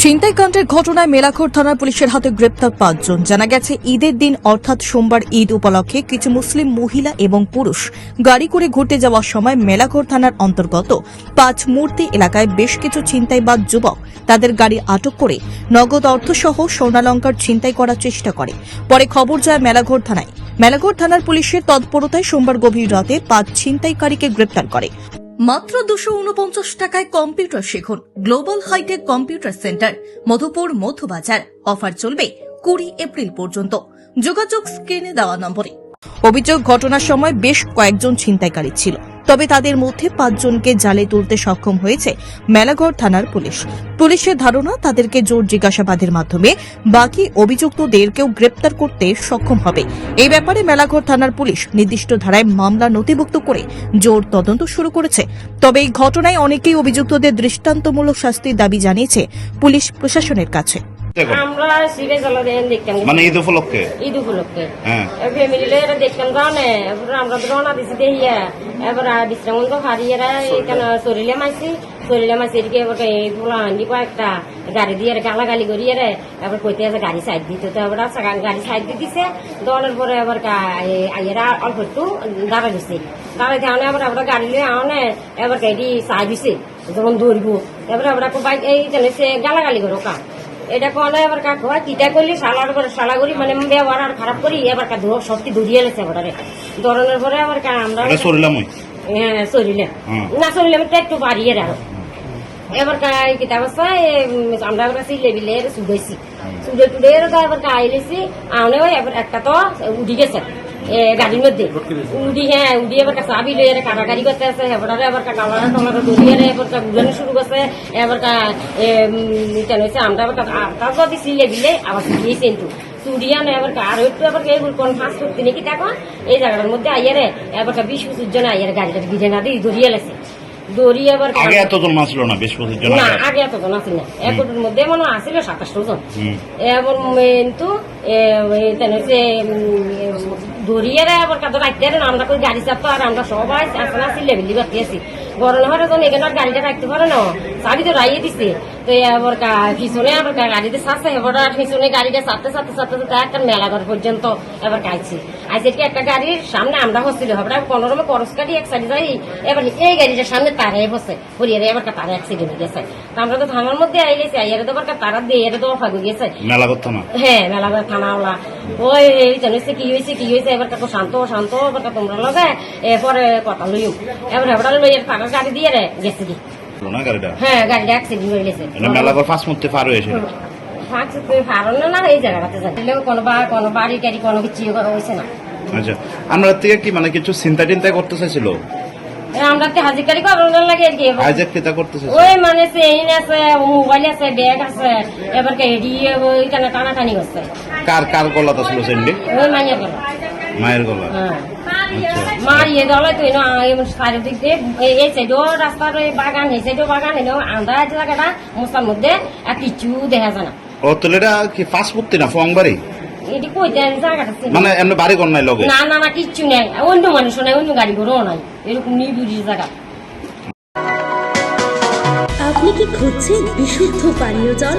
ছিনতাইকাণ্ডের ঘটনায় মেলাঘর থানার পুলিশের হাতে গ্রেপ্তার পাঁচজন। জানা গেছে, ঈদের দিন অর্থাৎ সোমবার ঈদ উপলক্ষে কিছু মুসলিম মহিলা এবং পুরুষ গাড়ি করে ঘুরতে যাওয়ার সময় মেলাঘর থানার অন্তর্গত পাঁচ মূর্তি এলাকায় বেশ কিছু ছিনতাইবাদ যুবক তাদের গাড়ি আটক করে নগদ অর্থসহ সোনালঙ্কার ছিনতাই করার চেষ্টা করে। পরে খবর যায় মেলাঘর থানায়। মেলাঘর থানার পুলিশের তৎপরতায় সোমবার গভীর রাতে পাঁচ ছিনতাইকারীকে গ্রেপ্তার করে। মাত্র দুশো উনপঞ্চাশ টাকায় কম্পিউটার শিখুন। Global hitech computer centre, Madhupur Madhubazar. Offer চলবে কুড়ি এপ্রিল পর্যন্ত। যোগাযোগ স্ক্রিনে দেওয়া নম্বরে। অভিযোগ ঘটনার সময় বেশ কয়েকজন ছিনতাইকারী ছিল। তবে তাদের মধ্যে পাঁচজনকে জালে তুলতে সক্ষম হয়েছে মেলাঘর থানার পুলিশ। পুলিশের ধারণা, তাদেরকে জোর জিজ্ঞাসাবাদের মাধ্যমে বাকি অভিযুক্তদেরকেও গ্রেপ্তার করতে সক্ষম হবে। এই ব্যাপারে মেলাঘর থানার পুলিশ নির্দিষ্ট ধারায় মামলা নথিভুক্ত করে জোর তদন্ত শুরু করেছে। তবে এই ঘটনায় অনেকেই অভিযুক্তদের দৃষ্টান্তমূলক শাস্তির দাবি জানিয়েছে পুলিশ প্রশাসনের কাছে। আমরা সিরে দেন দেখতাম মানে ঈদ উপলক্ষে? ঈদ উপলক্ষে। ফ্যামিলি এটা দেখতাম যাও না এবার আমরা তো রওনা দিছি দেখিয়া এবার বিশ্রাম তো হারিয়েরা এখানে শরীরে মাইছি। শরীরে মাইছি এদিকে এবার পোলা হান্ডি কয়েকটা গাড়ি দিয়ে গালা গালি করিয়ে রে এবার কইতে আছে গাড়ি সাইড দিতে তো এবার গাড়ি সাইড দিয়ে দিছে। দলের পরে এবার আইয়েরা অল্প একটু দাঁড়া দিছে দাঁড়াই থাকলে এবার আমরা গাড়ি লিয়ে আনে। এবার গাড়ি সাইড দিছে। যখন দৌড়বো। এবার আমরা বাইক এই গালাগালি করো কা। এটা কোনে এবার কাক হয় কিটা করলি শালার পরে শালা করি মানে ব্যবহার আর খারাপ করি এবার কা ধোয়া সত্যি ধরিয়ে লেছে ওটারে ধরনের পরে আবার কা আমরা এটা সরিলাম হ্যাঁ হুম। না তো একটু বাড়িয়ে রাখো। এবার কা কিতা করছে আমরা এবার সেই লেবিলে সুদাইছি সুদে টুডে এবার কা আইলেছি আনে ওই এবার একটা তো উঠি গেছে। এ গাড়ির মধ্যে। উডি হ্যাঁ উডি এবার কা চাবি লইয়ে কাটাকারি করতে আছে। এবার এবার কা কালার টলার দড়িয়ে এবার উড়ানো শুরু করছে। এবার কা কেন হয়েছে আমরা এবার কা যদি সিলে দিলে আবার সিলিয়েছে কিন্তু চুড়িয়ান এবার কা আর একটু এবার এই কোন ফাঁস করতে নাকি দেখো? এই জায়গাটার মধ্যে আইয়ারে এবার কা বিশ পঁচিশ জন আইয়ারে গাড়িটা ভিজে না দিয়ে ধরিয়ে লেছে। দড়িয়ে এবার কা- আগে এতজন মাছ না বেশ পঁচিশ জন না আগে? আগে এতজন আছিল না। একটার মধ্যে মনে হয় সাতাশ জন। এবার কিন্তু হচ্ছে ধরিয়ে আবার কাদর রাখতে না আমরা কই গাড়ি চাপতো আর আমরা সবাই আসলে আসি লেভেলি বাতি আছি গরম হওয়ার জন্য এখানে গাড়িটা রাখতে পারে না। চাবি তো রাইয়ে দিছে। তো এবার পিছনে আবার গাড়িতে চাচ্ছে এবার পিছনে গাড়িটা চাপতে চাপতে চাপতে চাপতে একটা মেলাঘর পর্যন্ত এবার কাইছি আইসে কি একটা গাড়ির সামনে আমরা হচ্ছিল হবে পনেরো করস গাড়ি এক সাইডে যাই এবার এই গাড়িটার সামনে তারে বসে। পরিয়ে এবার তারা অ্যাক্সিডেন্ট হয়ে গেছে। তো আমরা তো থানার মধ্যে আইলেছি আইয়ারে তো এবার তারা দিয়ে এর তো অফা গেছে। মেলা করতো না হ্যাঁ মেলাঘর থানাওয়ালা। ওই এই জানিস কি হয়েছে কি হয়েছে এবার কাকু শান্ত শান্ত এবার তোমরা লগে এরপরে কথা লইও। এবার এবার লইয়ের টাকা গাড়ি দিয়ে রে গেছে কি? না গাড়িটা? হ্যাঁ গাড়িটা অ্যাক্সিডেন্ট হয়ে গেছে। মেলা করে ফাঁস মধ্যে পার হয়েছে ফাঁকছে তুই না না এই জায়গাটাতে যাই। কোনো বা কোনো বাড়ি টাড়ি কোনো কিছু করা হয়েছে না। আচ্ছা আমরা থেকে কি মানে কিছু চিন্তা টিন্তা করতে চাইছিল? আমরা তো লাগে আর কি। আইজাক কিতা করতে ওই মানে চেইন আছে মোবাইল আছে ব্যাগ আছে এবার এডি ওইখানে টানাটানি করছে। কার কার গলাতে ছিল সেন্ডি ওই মাইয়া গেল। মায়ের গলা? হ্যাঁ। মারিয়ে দেওয়া তুই চারিদিক দিয়ে এই- সাইডও রাস্তার বাগান এই সাইডও বাগান আছে জায়গাটা মশলার মধ্যে আর কিছু দেখা যায় না ও, তাহলে এটা কি না ফং বাড়ি এটি কই জায়গাটা? মানে বাড়ি নাই লগে না না না কিচ্ছু নেই অন্য মানুষ নাই অন্য গাড়ি ঘোড়াও নাই এরকম নিবিড়ি জায়গা আপনি কি খুঁজছেন বিশুদ্ধ পানীয় জল